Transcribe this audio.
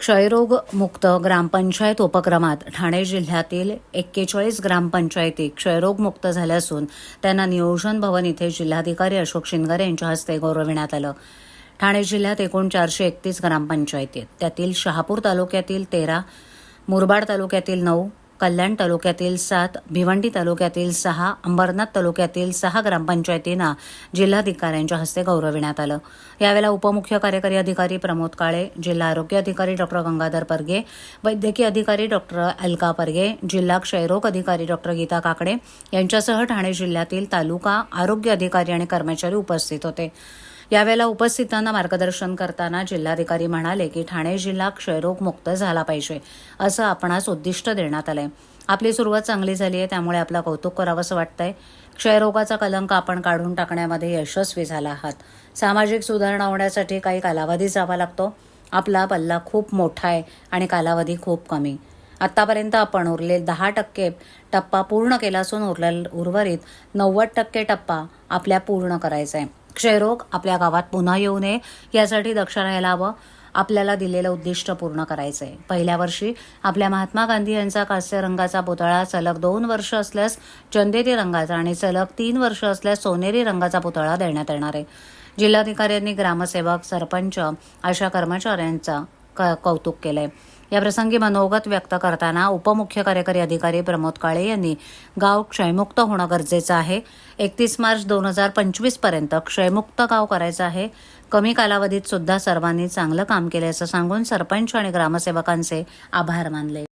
क्षयरोग मुक्त ग्रामपंचायत उपक्रमात ठाणे जिल्ह्यातील एक्केचाळीस ग्रामपंचायती क्षयरोग मुक्त झाल्या असून त्यांना नियोजन भवन इथे जिल्हाधिकारी अशोक शिंगारे यांच्या हस्ते गौरविण्यात आलं. ठाणे जिल्ह्यात एकूण चारशे एकतीस ग्रामपंचायती आहेत. त्यातील शहापूर तालुक्यातील तेरा मुरबाड तालुक्यातील नऊ कल्याण तालुक्यातील सात भिवंडी तालुक्यातील सहा अंबरनाथ तालुक्यातील सहा ग्रामपंचायतींना जिल्हाधिकाऱ्यांच्या हस्ते गौरविण्यात आलं. यावेळेला उपमुख्य कार्यकारी अधिकारी प्रमोद काळे जिल्हा आरोग्य अधिकारी डॉक्टर गंगाधर परगे वैद्यकीय अधिकारी डॉक्टर अलका परगे जिल्हा क्षयरोग अधिकारी डॉक्टर गीता काकडे यांच्यासह ठाणे जिल्ह्यातील तालुका आरोग्य अधिकारी आणि कर्मचारी उपस्थित होते. यावेळेला उपस्थितांना मार्गदर्शन करताना जिल्हाधिकारी म्हणाले की ठाणे जिल्हा क्षयरोग मुक्त झाला पाहिजे असं आपणास उद्दिष्ट देण्यात आलंय. आपली सुरुवात चांगली झाली आहे त्यामुळे आपलं कौतुक करावंसं वाटतंय. क्षयरोगाचा कलंक आपण काढून टाकण्यामध्ये यशस्वी झाला आहात. सामाजिक सुधारणा होण्यासाठी काही कालावधी जावा लागतो. आपला पल्ला खूप मोठा आहे आणि कालावधी खूप कमी. आतापर्यंत आपण उरले दहा टक्के टप्पा पूर्ण केला असून उरलेल उर्वरित नव्वद टक्के टप्पा आपल्या पूर्ण करायचा आहे. क्षयरोग आपल्या गावात पुन्हा येऊ नये यासाठी दक्ष राहायला हवं. आपल्याला दिलेलं उद्दिष्ट पूर्ण करायचं आहे पहिल्या वर्षी आपल्या महात्मा गांधी यांचा कास्य रंगाचा पुतळा सलग दोन वर्ष असल्यास चंदेरी रंगाचा आणि सलग तीन वर्ष असल्यास सोनेरी रंगाचा पुतळा देण्यात येणार आहे. जिल्हाधिकाऱ्यांनी ग्रामसेवक सरपंच अशा कर्मचाऱ्यांचा क- कौतुक केलंय. याप्रसंगी मनोगत व्यक्त करताना उपमुख्य कार्यकारी अधिकारी प्रमोद काळे यांनी गाव क्षयमुक्त होणं गरजेचं आहे. एकतीस मार्च दोन हजार पंचवीसपर्यंत क्षयमुक्त गाव करायचं आहे. कमी कालावधीत सुद्धा सर्वांनी चांगलं काम केलं असं सांगून सरपंच आणि ग्रामसेवकांचे आभार मानले.